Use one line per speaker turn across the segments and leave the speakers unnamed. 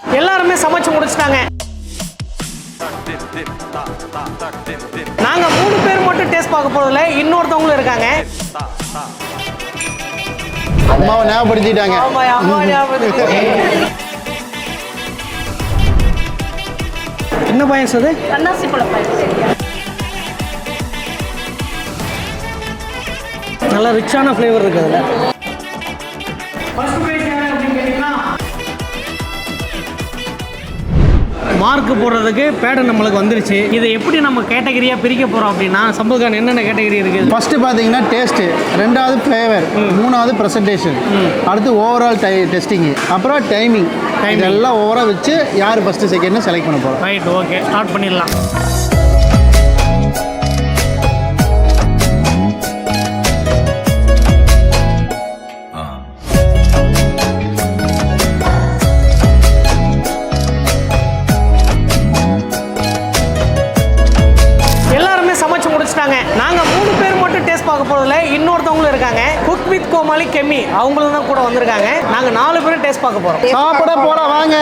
எல்லாருமே சமைச்சு முடிச்சிட்டாங்க. நாங்க மூணு பேர் மட்டும் டேஸ்ட் பார்க்க போறதில்ல இன்னொருத்தவங்களும் இருக்காங்க.
அம்மாவை ஞாபகப்படுத்திட்டாங்க.
என்ன பாயசம் அது?
அன்னாசி பழம்
நல்ல ரிச்சான ஃப்ளேவர் இருக்கு அதில். மார்க் போடுறதுக்கு பேடர் நம்மளுக்கு வந்துருச்சு. இதை எப்படி நம்ம கேட்டகரியாக பிரிக்க போகிறோம் அப்படின்னா சம்பதுக்கான என்னென்ன கேட்டகரி இருக்குது
ஃபர்ஸ்ட் பார்த்தீங்கன்னா டேஸ்ட்டு ரெண்டாவது ஃப்ளேவர் மூணாவது ப்ரெசன்டேஷன் அடுத்து ஓவரால் டை டெஸ்டிங்கு அப்புறம் டைமிங் இதெல்லாம் ஓவராக வச்சு யார் ஃபஸ்ட்டு செகண்ட்னு செலக்ட் பண்ண போகிறோம்
ரைட் ஓகே ஸ்டார்ட் பண்ணிடலாம். சமைச்சு முடிச்சிட்டாங்க நாங்க மூணு பேர் மட்டும் டேஸ்ட் பார்க்க போறதில்ல. இன்னொருத்தவங்களும் இருக்காங்க. குக் வித் கோமாளி கெம்மி அவங்களும் தான் கூட வந்திருக்காங்க. நாங்க நாலு பேரும் டேஸ்ட் பார்க்க போறோம்.
சாப்பிட போட வாங்க.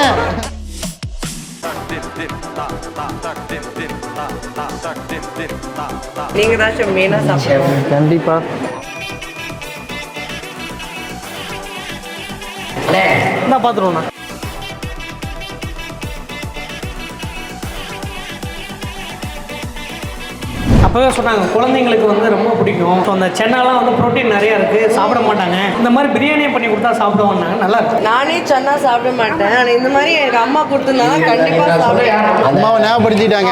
நீங்க தான் மெயினா சாப்பிடுவோம்
கண்டிப்பாக
இந்தா பார்த்துருவோண்ணா அப்போவே சொன்னாங்க குழந்தைங்களுக்கு வந்து ரொம்ப பிடிக்கும். ஸோ அந்த சென்னாலாம் வந்து ப்ரோட்டீன் நிறைய இருக்குது சாப்பிட மாட்டாங்க. இந்த மாதிரி பிரியாணியை பண்ணி கொடுத்தா சாப்பிடுவாங்க நல்லா இருக்கு.
நானே சன்னா சாப்பிட மாட்டேன். ஆனா இந்த மாதிரி எனக்கு அம்மா கொடுத்துருந்தாங்க கண்டிப்பா சாப்பிடுவேன்.
அம்மாவை ஞாபகப்படுத்திட்டாங்க.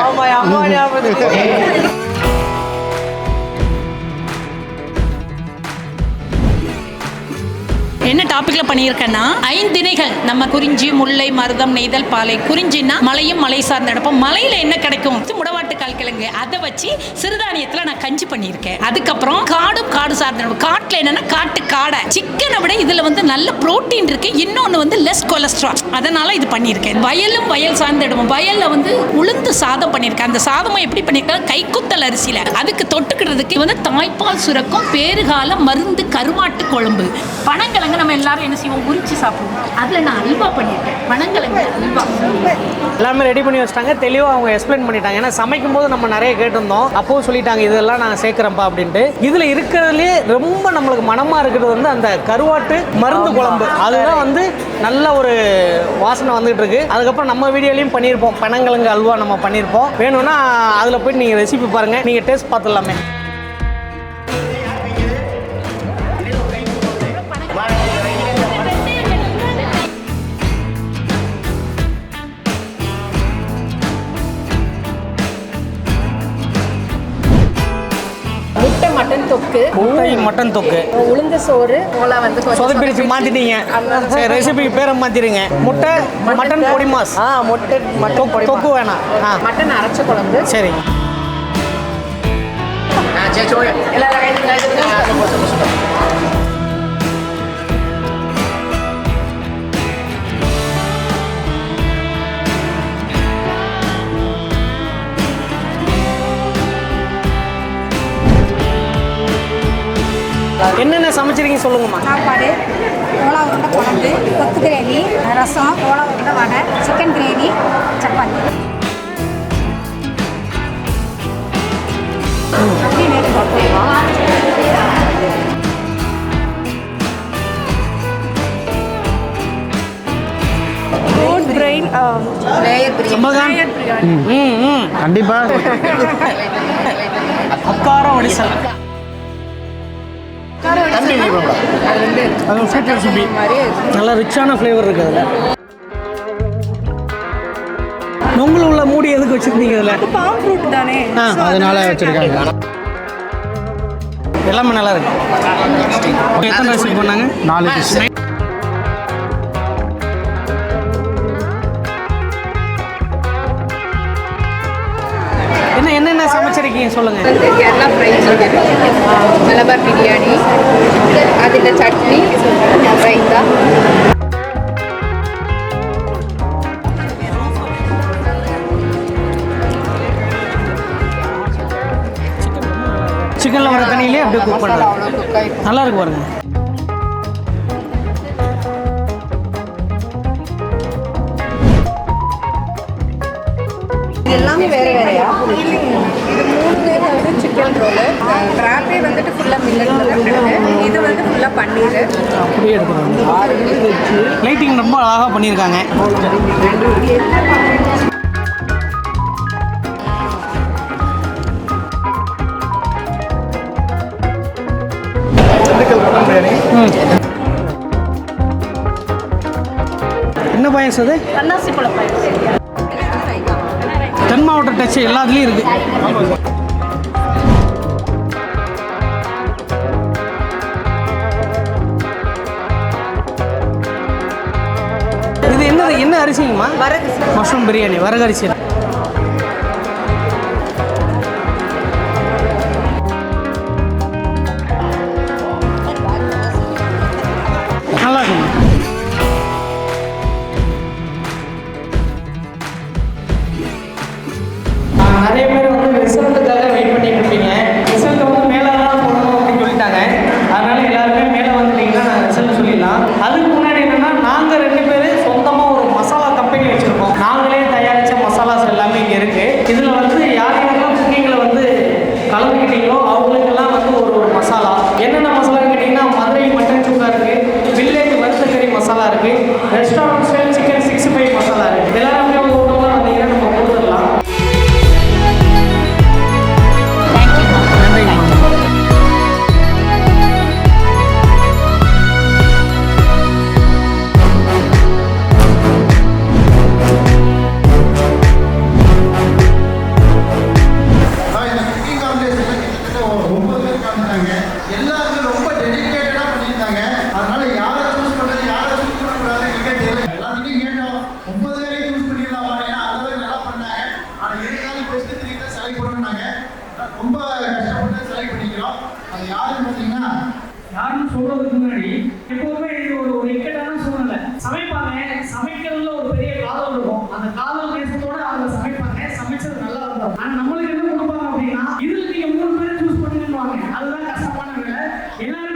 என்ன டாபிக்ல பண்ணியிருக்கேன்னா ஐந்திணைகள் நம்ம குறிஞ்சி முல்லை மருதம் நெய்தல் பாலை குறிஞ்சின்னா மலையும் மலை சார்ந்த இடப்போம் மலையில என்ன கிடைக்கும்? முடவாட்டு கால் கிழங்கு. அதை வச்சு சிறுதானியத்துல நான் கஞ்சி பண்ணியிருக்கேன். அதுக்கப்புறம் காடும் காடு சார்ந்த இடம். காட்டுல என்னன்னா காட்டு காடை. சிக்கனை விட இதுல வந்து நல்ல புரோட்டீன் இருக்கு. இன்னொன்று வந்து லெஸ் கொலஸ்ட்ரால் அதனால இது பண்ணியிருக்கேன். வயலும் வயல் சார்ந்த இடமும் வயல்ல வந்து உளுந்து சாதம் பண்ணியிருக்கேன். அந்த சாதமும் எப்படி பண்ணியிருக்கேன் கைக்குத்தல் அரிசியில. அதுக்கு தொட்டுக்கிறதுக்கு வந்து தாய்ப்பால் சுரக்கும் பேறுகால மருந்து கருவாட்டு குழம்பு பனங்கிழங்கு நம்ம எல்லாரும் என்ன செய்வோம்? உரிச்சு சாப்பிடுவோம். அதுல நான் அல்வா பண்ணியிருக்கேன். பனங்கிழங்கு அல்வா.
எல்லாமே ரெடி பண்ணி வச்சிட்டாங்க. தெளிவாக அவங்க எக்ஸ்பிளைன் பண்ணிட்டாங்க. ஏன்னா சமைக்கும் போது நம்ம நிறைய கேட்டிருந்தோம். அப்போவும் சொல்லிட்டாங்க இதெல்லாம் நான் சேர்க்குறேன்ப்பா அப்படின்ட்டு. இதில் இருக்கிறதுலே ரொம்ப நம்மளுக்கு மனமாக இருக்கிறது வந்து அந்த கருவாட்டு மருந்து குழம்பு. அதுதான் வந்து நல்ல ஒரு வாசனை வந்துகிட்டு இருக்கு. அதுக்கப்புறம் நம்ம வீடியோலையும் பண்ணியிருப்போம். பனங்கிழங்கு அல்வா நம்ம பண்ணியிருப்போம். வேணும்னா அதில் போய் நீங்கள் ரெசிபி பாருங்கள் நீங்கள் டேஸ்ட் பார்த்துடலாமே.
தொக்கு.
முட்டை மட்டன் தொக்கு.
உளுந்து சோறு. ஓலா வந்து
சொதப்பிடிச்சு மாற்றிட்டீங்க சரி ரெசிபிக்கு பேரை மாற்றிடுங்க முட்டை மட்டன் பொடி மாஸ்
ஆ முட்டை மட்டன்
தொக்கு
பொடி
தொக்கு வேணாம். ஆ.
மட்டன் அரைச்ச குழம்பு.
சரி என்னென்ன சமைச்சிருக்கீங்க சொல்லுங்கம்மா.
சாப்பாடு ஓலா உருண்டை குழம்பு கொத்து கிரேவி ரசம் ஓலா உருண்டை வடை சிக்கன் கிரேவி சப்பாத்தி. அப்படி நேற்று பார்ப்போம்
அது நல்ல ரிச்சான ஃப்ளேவர் இருக்குது அதில். நொங்குல உள்ள மூடி எதுக்கு வச்சிருந்தீங்க இதில்?
பாம் ஃப்ரூட் தானே.
ஆ
அதனால வச்சுருக்காங்க.
எல்லாமே நல்லா இருக்கு. எத்தனை ரெசிபி பண்ணாங்க?
நாலு.
என்ன என்னென்ன சமைச்சிருக்கீங்க சொல்லுங்க.
கேரளா ஃப்ரை சிக்கன் மலபார் பிரியாணி இந்த சட்னி ரைத்தா.
சிக்கனில் வர தண்ணியிலே அப்படியே குக் பண்ணுறாங்க நல்லா இருக்கு பாருங்க.
எல்லாமே வேறு வேறையா?
சிக்கன் ரோலு கிராப்பே வந்துட்டு ஃபுல்லாக மில்லட் இது வந்து ஃபுல்லாக பன்னீர்.
அப்படியே எடுத்துருவாங்க லைட்டிங் ரொம்ப அழகாக பண்ணியிருக்காங்க. என்ன பாயஸ் அது? தென் மாவட்ட டச் எல்லாத்துலேயும் இருக்குது என்ன அரிசிங்கம்மா? வரகரிசி மஷ்ரூம் பிரியாணி வரகரிசி சரி பண்ணிக்கிறோம் அது யாருன்னு பார்த்தீங்கன்னா யாரும் சொல்றதுக்கு முன்னாடி எப்பவுமே இது ஒரு ஒரு இக்கட்டான சூழ்நிலை. சமைப்பாங்க. சமைக்கிறதுல ஒரு
பெரிய காதல் இருக்கும். அந்த காதல் பேசத்தோட அவங்க சமைப்பாங்க. சமைச்சது நல்லா இருக்கும். ஆனா நம்மளுக்கு என்ன கொடுப்பாங்க அப்படின்னா இதுல நீங்க மூணு பேர் சூஸ் பண்ணுவாங்க
அதுதான் கஷ்டமான வேலை. எல்லாரும்